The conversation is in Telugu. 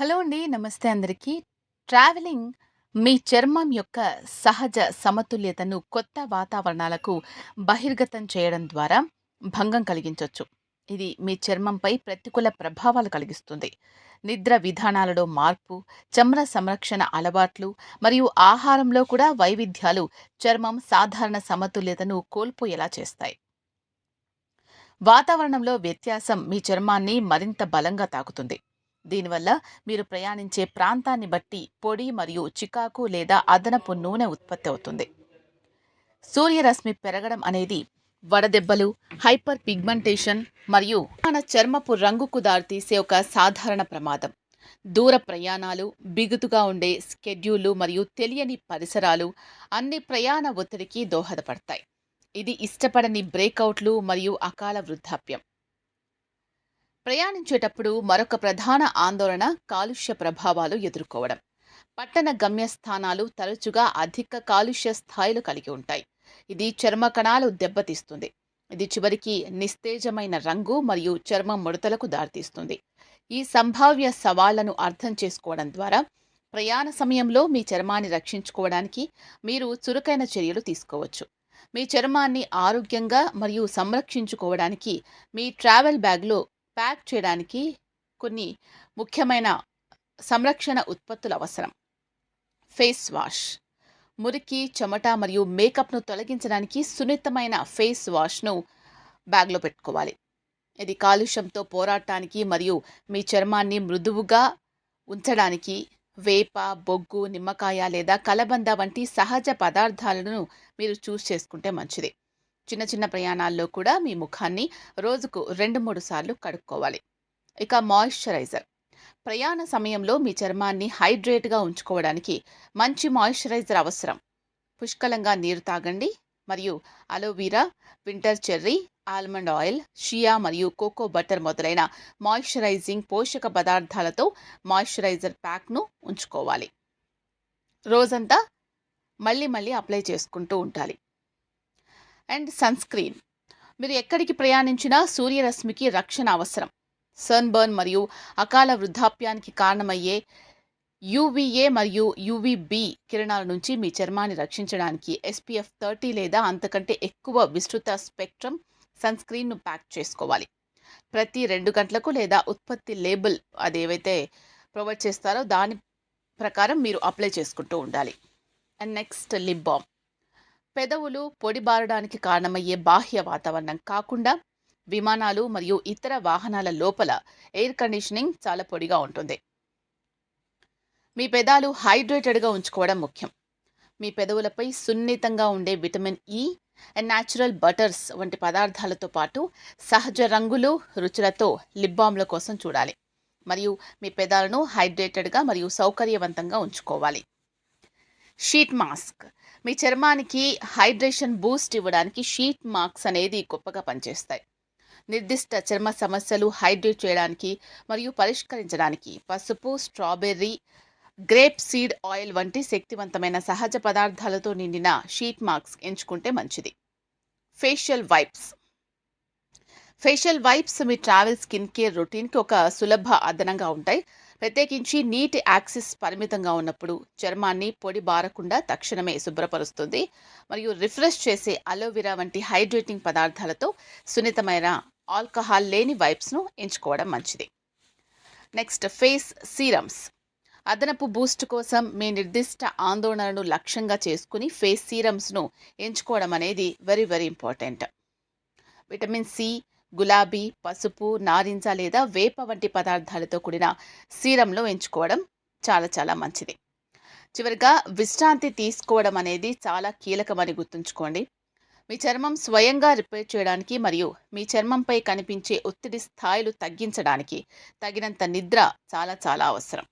హలో అండి. నమస్తే అందరికీ. ట్రావెలింగ్ మీ చర్మం యొక్క సహజ సమతుల్యతను కొత్త వాతావరణాలకు బహిర్గతం చేయడం ద్వారా భంగం కలిగించవచ్చు ఇది మీ చర్మంపై ప్రతికూల ప్రభావాలు కలిగిస్తుంది. నిద్ర విధానాలలో మార్పు, చర్మ సంరక్షణ అలవాట్లు మరియు ఆహారంలో కూడా వైవిధ్యాలు చర్మం సాధారణ సమతుల్యతను కోల్పోయేలా చేస్తాయి. వాతావరణంలో వ్యత్యాసం మీ చర్మాన్ని మరింత బలంగా తాకుతుంది. దీనివల్ల మీరు ప్రయాణించే ప్రాంతాన్ని బట్టి పొడి మరియు చికాకు లేదా అదనపు నూనె ఉత్పత్తి అవుతుంది. సూర్యరశ్మి పెరగడం అనేది వడదెబ్బలు, హైపర్ పిగ్మెంటేషన్ మరియు మన చర్మపు రంగుకు దారితీసే ఒక సాధారణ ప్రమాదం. దూర ప్రయాణాలు, బిగుతుగా ఉండే స్కెడ్యూళ్ళు మరియు తెలియని పరిసరాలు అన్ని ప్రయాణ ఒత్తిడికి దోహదపడతాయి. ఇది ఇష్టపడని బ్రేకౌట్లు మరియు అకాల వృద్ధాప్యం. ప్రయాణించేటప్పుడు మరొక ప్రధాన ఆందోళన కాలుష్య ప్రభావాలు ఎదుర్కోవడం. పట్టణ గమ్యస్థానాలు తరచుగా అధిక కాలుష్య స్థాయిలు కలిగి ఉంటాయి. ఇది చర్మ కణాలు దెబ్బతీస్తుంది. ఇది చివరికి నిస్తేజమైన రంగు మరియు చర్మ ముడతలకు దారితీస్తుంది. ఈ సంభావ్య సవాళ్ళను అర్థం చేసుకోవడం ద్వారా ప్రయాణ సమయంలో మీ చర్మాన్ని రక్షించుకోవడానికి మీరు చురుకైన చర్యలు తీసుకోవచ్చు. మీ చర్మాన్ని ఆరోగ్యంగా మరియు సంరక్షించుకోవడానికి మీ ట్రావెల్ బ్యాగ్లో ప్యాక్ చేయడానికి కొన్ని ముఖ్యమైన సంరక్షణ ఉత్పత్తులు అవసరం. ఫేస్ వాష్ మురికి, చెమట మరియు మేకప్ను తొలగించడానికి సున్నితమైన ఫేస్ వాష్ను బ్యాగ్లో పెట్టుకోవాలి. ఇది కాలుష్యంతో పోరాటానికి మరియు మీ చర్మాన్ని మృదువుగా ఉంచడానికి వేప, బొగ్గు, నిమ్మకాయ లేదా కలబంద వంటి సహజ పదార్థాలను మీరు చూస్ చేసుకుంటే మంచిది. చిన్న చిన్న ప్రయాణాల్లో కూడా మీ ముఖాన్ని రోజుకు రెండు మూడు సార్లు కడుక్కోవాలి. ఇక మాయిశ్చరైజర్ ప్రయాణ సమయంలో మీ చర్మాన్ని హైడ్రేట్గా ఉంచుకోవడానికి మంచి మాయిశ్చరైజర్ అవసరం. పుష్కలంగా నీరు తాగండి మరియు aloe vera winter cherry, almond oil, shea మరియు కోకో బటర్ మొదలైన మాయిశ్చరైజింగ్ పోషక పదార్థాలతో మాయిశ్చరైజర్ ప్యాక్ను ఉంచుకోవాలి. రోజంతా మళ్ళీ మళ్ళీ అప్లై చేసుకుంటూ ఉండాలి. అండ్ సన్ స్క్రీన్ మీరు ఎక్కడికి ప్రయాణించినా సూర్యరశ్మికి రక్షణ అవసరం. సన్బర్న్ మరియు అకాల వృద్ధాప్యానికి కారణమయ్యే యూవీఏ మరియు యూవీబీ కిరణాల నుంచి మీ చర్మాన్ని రక్షించడానికి ఎస్పీఎఫ్ థర్టీ లేదా అంతకంటే ఎక్కువ విస్తృత స్పెక్ట్రమ్ సన్ స్క్రీన్ను ప్యాక్ చేసుకోవాలి. ప్రతి రెండు గంటలకు లేదా ఉత్పత్తి లేబుల్ అదేవైతే ప్రొవైడ్ చేస్తారో దాని ప్రకారం మీరు అప్లై చేసుకుంటూ ఉండాలి. అండ్ నెక్స్ట్ లిప్ బామ్ పెదవులు పొడిబారడానికి కారణమయ్యే బాహ్య వాతావరణం కాకుండా విమానాలు మరియు ఇతర వాహనాల లోపల ఎయిర్ కండిషనింగ్ చాలా పొడిగా ఉంటుంది. మీ పెదాలు హైడ్రేటెడ్గా ఉంచుకోవడం ముఖ్యం. మీ పెదవులపై సున్నితంగా ఉండే vitamin E and natural butters వంటి పదార్థాలతో పాటు సహజ రంగులు, రుచులతో లిప్ బామ్ల కోసం చూడాలి మరియు మీ పెదాలను హైడ్రేటెడ్గా మరియు సౌకర్యవంతంగా ఉంచుకోవాలి. షీట్ మాస్క్ మీ చర్మానికి హైడ్రేషన్ బూస్ట్ ఇవ్వడానికి షీట్ మార్క్స్ అనేది గొప్పగా పనిచేస్తాయి. నిర్దిష్ట చర్మ సమస్యలు హైడ్రేట్ చేయడానికి మరియు పరిష్కరించడానికి పసుపు, స్ట్రాబెర్రీ, గ్రేప్ సీడ్ ఆయిల్ వంటి శక్తివంతమైన సహజ పదార్థాలతో నిండిన షీట్ మార్క్స్ ఎంచుకుంటే మంచిది. ఫేషియల్ వైప్స్ ఫేషియల్ వైప్స్ మీ ట్రావెల్ స్కిన్ కేర్ రొటీన్కి ఒక సులభ అదనంగా ఉంటాయి. ప్రత్యేకించి నీటి యాక్సిస్ పరిమితంగా ఉన్నప్పుడు చర్మాన్ని పొడి బారకుండా తక్షణమే శుభ్రపరుస్తుంది మరియు రిఫ్రెష్ చేసే అలోవెరా వంటి హైడ్రేటింగ్ పదార్థాలతో సున్నితమైన ఆల్కహాల్ లేని వైప్స్ను ఎంచుకోవడం మంచిది. నెక్స్ట్ ఫేస్ సీరమ్స్ అదనపు బూస్ట్ కోసం మీ నిర్దిష్ట ఆందోళనను లక్ష్యంగా చేసుకుని ఫేస్ సీరమ్స్ను ఎంచుకోవడం అనేది very very important. Vitamin C, గులాబీ, పసుపు, నారింజ లేదా వేప వంటి పదార్థాలతో కూడిన సీరంలో ఎంచుకోవడం చాలా చాలా మంచిది. చివరిగా విశ్రాంతి తీసుకోవడం అనేది చాలా కీలకమని గుర్తుంచుకోండి. మీ చర్మం స్వయంగా రిపేర్ చేయడానికి మరియు మీ చర్మంపై కనిపించే ఒత్తిడి స్థాయిలు తగ్గించడానికి తగినంత నిద్ర చాలా చాలా అవసరం.